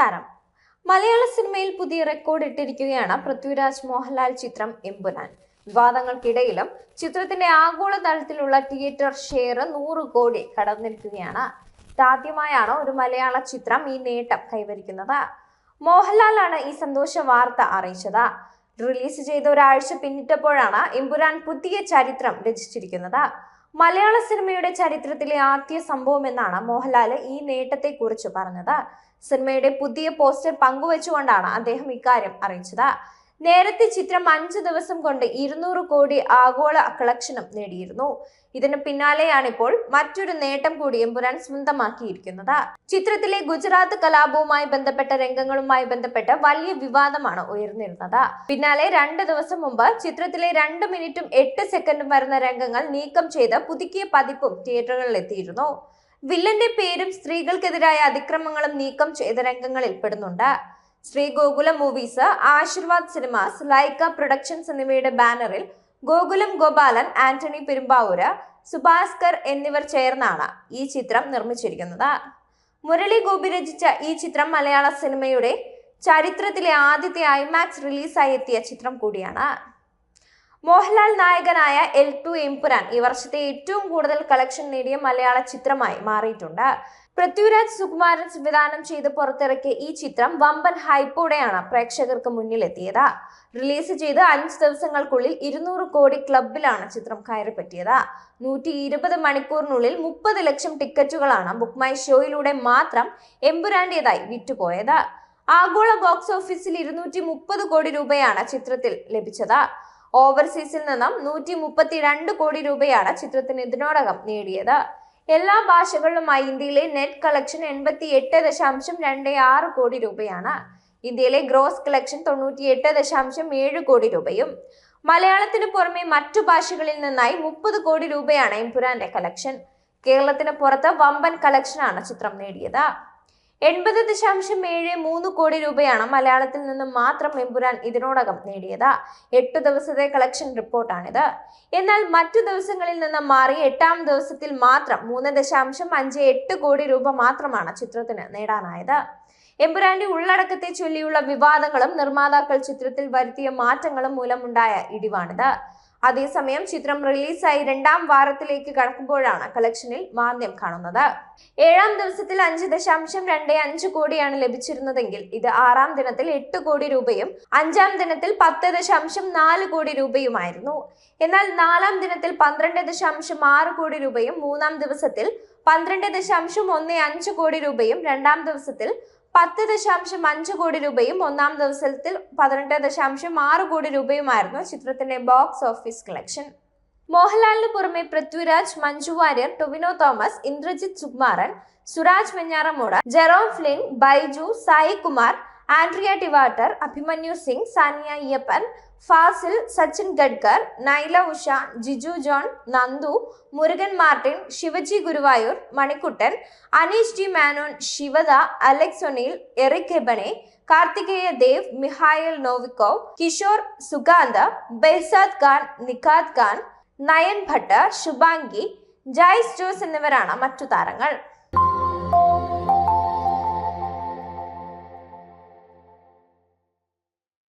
നമസ്കാരം. മലയാള സിനിമയിൽ പുതിയ റെക്കോർഡ് ഇട്ടിരിക്കുകയാണ് പൃഥ്വിരാജ് മോഹൻലാൽ ചിത്രം എമ്പുരാൻ. വിവാദങ്ങൾക്കിടയിലും ചിത്രത്തിന്റെ ആഗോള തലത്തിലുള്ള തിയേറ്റർ ഷെയർ നൂറ് കോടി കടന്നിരിക്കുകയാണ്. ഇതാദ്യമായാണ് ഒരു മലയാള ചിത്രം ഈ നേട്ടം കൈവരിക്കുന്നത്. മോഹൻലാലാണ് ഈ സന്തോഷ വാർത്ത അറിയിച്ചത്. റിലീസ് ചെയ്ത ഒരാഴ്ച പിന്നിട്ടപ്പോഴാണ് എമ്പുരാൻ പുതിയ ചരിത്രം രചിച്ചിരിക്കുന്നത്. മലയാള സിനിമയുടെ ചരിത്രത്തിലെ ആദ്യ സംഭവം എന്നാണ് മോഹൻലാൽ ഈ നേട്ടത്തെക്കുറിച്ച് പറഞ്ഞത്. സിനിമയുടെ പുതിയ പോസ്റ്റർ പങ്കുവച്ചുകൊണ്ടാണ് അദ്ദേഹം ഇക്കാര്യം അറിയിച്ചത്. നേരത്തെ ചിത്രം അഞ്ച് ദിവസം കൊണ്ട് ഇരുന്നൂറ് കോടി ആഗോള കളക്ഷനും നേടിയിരുന്നു. ഇതിന് പിന്നാലെയാണ് ഇപ്പോൾ മറ്റൊരു നേട്ടം കൂടി എമ്പുരാൻ സ്വന്തമാക്കിയിരിക്കുന്നത്. ചിത്രത്തിലെ ഗുജറാത്ത് കലാപവുമായി ബന്ധപ്പെട്ട രംഗങ്ങളുമായി ബന്ധപ്പെട്ട് വലിയ വിവാദമാണ് ഉയർന്നിരുന്നത്. പിന്നാലെ രണ്ട് ദിവസം മുമ്പ് ചിത്രത്തിലെ രണ്ട് മിനിറ്റും എട്ട് സെക്കൻഡും വരുന്ന രംഗങ്ങൾ നീക്കം ചെയ്ത് പുതുക്കിയ പതിപ്പും തിയേറ്ററുകളിൽ എത്തിയിരുന്നു. വില്ലന്റെ പേരും സ്ത്രീകൾക്കെതിരായ അതിക്രമങ്ങളും നീക്കം ചെയ്ത രംഗങ്ങളിൽ പെടുന്നുണ്ട്. Shri Gokulam movies Aashirvad cinemas Lyca productions എന്നിവയുടെ ബാനറിൽ ഗോകുലം ഗോപാലൻ ആന്റണി പെരുമ്പാവൂര് സുഭാസ്കർ എന്നിവർ ചേർന്നാണ് ഈ ചിത്രം നിർമ്മിച്ചിരിക്കുന്നത്. മുരളി ഗോപി രചിച്ച ഈ ചിത്രം മലയാള സിനിമയുടെ ചരിത്രത്തിലെ ആദ്യത്തെ ഐമാക്സ് റിലീസായി എത്തിയ ചിത്രം കൂടിയാണ്. മോഹൻലാൽ നായകനായ എൽ ടു എംപുരാൻ ഈ വർഷത്തെ ഏറ്റവും കൂടുതൽ കളക്ഷൻ നേടിയ മലയാള ചിത്രമായി മാറിയിട്ടുണ്ട്. പൃഥ്വിരാജ് സുകുമാരൻ സംവിധാനം ചെയ്ത് പുറത്തിറക്കിയ ഈ ചിത്രം വമ്പൻ ഹൈപ്പോടെയാണ് പ്രേക്ഷകർക്ക് മുന്നിലെത്തിയത്. റിലീസ് ചെയ്ത് അഞ്ച് ദിവസങ്ങൾക്കുള്ളിൽ ഇരുന്നൂറ് കോടി ക്ലബിലാണ് ചിത്രം കയറിപ്പറ്റിയത്. നൂറ്റി ഇരുപത് മണിക്കൂറിനുള്ളിൽ മുപ്പത് ലക്ഷം ടിക്കറ്റുകളാണ് ബുക്ക് മൈ ഷോയിലൂടെ മാത്രം എമ്പുരാന്റേതായി വിറ്റുപോയത്. ആഗോള ബോക്സ് ഓഫീസിൽ ഇരുന്നൂറ്റി മുപ്പത് കോടി രൂപയാണ് ചിത്രത്തിൽ ലഭിച്ചത്. ഓവർസീസിൽ നിന്നും നൂറ്റി മുപ്പത്തി രണ്ട് കോടി രൂപയാണ് ചിത്രത്തിന് ഇതിനോടകം നേടിയത്. എല്ലാ ഭാഷകളിലുമായി ഇന്ത്യയിലെ നെറ്റ് കളക്ഷൻ എൺപത്തി എട്ട് ദശാംശം രണ്ട് ആറ് കോടി രൂപയാണ്. ഇന്ത്യയിലെ ഗ്രോസ് കളക്ഷൻ തൊണ്ണൂറ്റി എട്ട് ദശാംശം ഏഴ് കോടി രൂപയും. മലയാളത്തിന് പുറമെ മറ്റു ഭാഷകളിൽ നിന്നായി മുപ്പത് കോടി രൂപയാണ് എംപുരാന്റെ കളക്ഷൻ. കേരളത്തിന് പുറത്ത് വമ്പൻ കളക്ഷനാണ് ചിത്രം നേടിയത്. എൺപത് ദശാംശം ഏഴ് മൂന്ന് കോടി രൂപയാണ് മലയാളത്തിൽ നിന്ന് മാത്രം എമ്പുരാൻ ഇതിനോടകം നേടിയത്. എട്ട് ദിവസത്തെ കളക്ഷൻ റിപ്പോർട്ടാണിത്. എന്നാൽ മറ്റു ദിവസങ്ങളിൽ നിന്ന് മാറി എട്ടാം ദിവസത്തിൽ മാത്രം മൂന്ന് ദശാംശം അഞ്ച് എട്ട് കോടി രൂപ മാത്രമാണ് ചിത്രത്തിന് നേടാനായത്. എമ്പുരാന്റെ ഉള്ളടക്കത്തെ ചൊല്ലിയുള്ള വിവാദങ്ങളും നിർമ്മാതാക്കൾ ചിത്രത്തിൽ വരുത്തിയ മാറ്റങ്ങളും മൂലമുണ്ടായ ഇടിവാണിത്. അതേസമയം ചിത്രം റിലീസായി രണ്ടാം വാരത്തിലേക്ക് കടക്കുമ്പോഴാണ് കളക്ഷനിൽ മാന്ദ്യം കാണുന്നത്. ഏഴാം ദിവസത്തിൽ അഞ്ച് ദശാംശം രണ്ട് അഞ്ച് കോടിയാണ് ലഭിച്ചിരുന്നതെങ്കിൽ ഇത് ആറാം ദിനത്തിൽ എട്ട് കോടി രൂപയും അഞ്ചാം ദിനത്തിൽ പത്ത് ദശാംശം നാല് കോടി രൂപയുമായിരുന്നു. എന്നാൽ നാലാം ദിനത്തിൽ പന്ത്രണ്ട് ദശാംശം ആറ് കോടി രൂപയും മൂന്നാം ദിവസത്തിൽ പന്ത്രണ്ട് ദശാംശം ഒന്ന് അഞ്ച് കോടി രൂപയും രണ്ടാം ദിവസത്തിൽ പത്ത് ദശാംശം അഞ്ച് കോടി രൂപയും ഒന്നാം ദിവസത്തിൽ പതിനെട്ട് ദശാംശം ആറ് കോടി രൂപയുമായിരുന്നു ചിത്രത്തിന്റെ ബോക്സ് ഓഫീസ് കളക്ഷൻ മോഹൻലാലിന് പുറമെ Prithviraj Manju Warrier Tovino Thomas Indrajith Sukumaran Suraj Venjaramoodu Jerome Flynn Baiju Sai Kumar Andrea Tivadar Abhimanyu Singh Saniya Iyappan Fazil Sachin Khedekar Naila Usha Giju John Nandu Murugan Martin Shivaji Guruvayoor Manikuttan Anish G Menon Shivada Alex O'Neil Eriq Ebouaney Karthikeya Dev Mikhail Novikov Kishore Sukanth Behzad Khan Nikhat Khan Nayan Bhatt Shubhangi Jaise Jose എന്നിവരാണ് മറ്റു താരങ്ങൾ.